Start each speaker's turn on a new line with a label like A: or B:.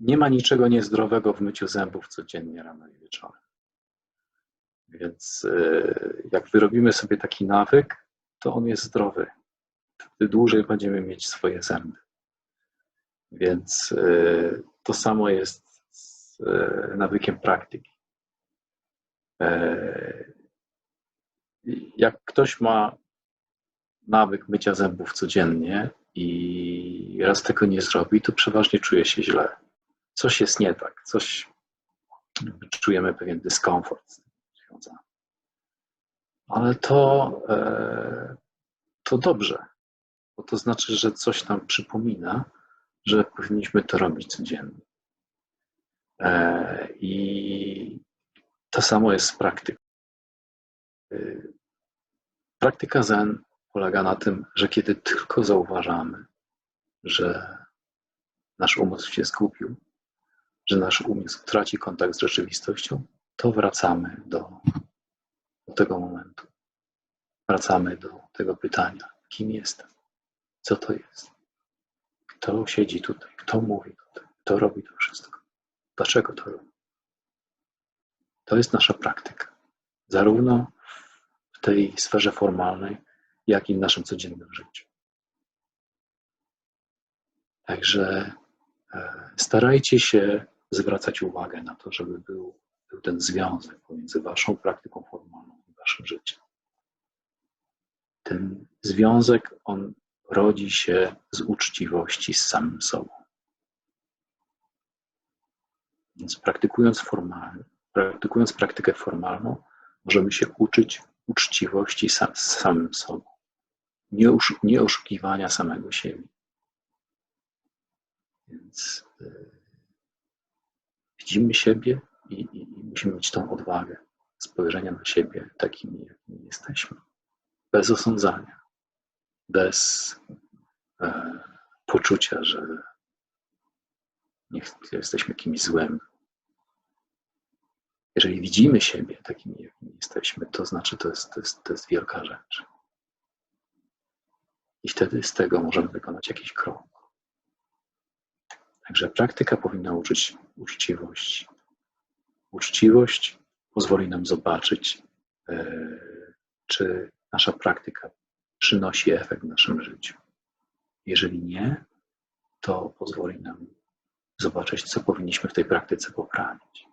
A: nie ma niczego niezdrowego w myciu zębów codziennie rano i wieczorem. Więc e, jak wyrobimy sobie taki nawyk, to on jest zdrowy. Wtedy dłużej będziemy mieć swoje zęby. Więc e, to samo jest z e, nawykiem praktyki. Jak ktoś ma nawyk mycia zębów codziennie i raz tego nie zrobi, to przeważnie czuje się źle. Coś jest nie tak, coś czujemy pewien dyskomfort. Ale to, e, to dobrze, bo to znaczy, że coś nam przypomina, że powinniśmy to robić codziennie. E, I to samo jest z praktyką. E, praktyka Zen polega na tym, że kiedy tylko zauważamy, że nasz umysł się zgubił, że nasz umysł traci kontakt z rzeczywistością, to wracamy do, do tego momentu. Wracamy do tego pytania: kim jestem? Co to jest? Kto siedzi tutaj? Kto mówi tutaj? Kto robi to wszystko? Dlaczego to robi? To jest nasza praktyka. Zarówno w tej sferze formalnej, jak i w naszym codziennym życiu. Także e, starajcie się zwracać uwagę na to, żeby był, był ten związek pomiędzy Waszą praktyką formalną i Waszym życiem. Ten związek, on rodzi się z uczciwości z samym sobą. Więc praktykując formalnie, praktykując praktykę formalną, możemy się uczyć uczciwości z samym sobą, nie, oszukiwania samego siebie. Więc y, widzimy siebie i, i, i, musimy mieć tą odwagę spojrzenia na siebie takimi, jakimi jesteśmy. Bez osądzania, bez e, poczucia, że nie jesteśmy kimś złym. Jeżeli widzimy siebie takimi, jakimi jesteśmy, to znaczy, to jest, to jest, to jest wielka rzecz. I wtedy z tego możemy wykonać jakiś krok. Także praktyka powinna uczyć uczciwości. Uczciwość pozwoli nam zobaczyć, e, czy nasza praktyka przynosi efekt w naszym życiu. Jeżeli nie, to pozwoli nam zobaczyć, co powinniśmy w tej praktyce poprawić.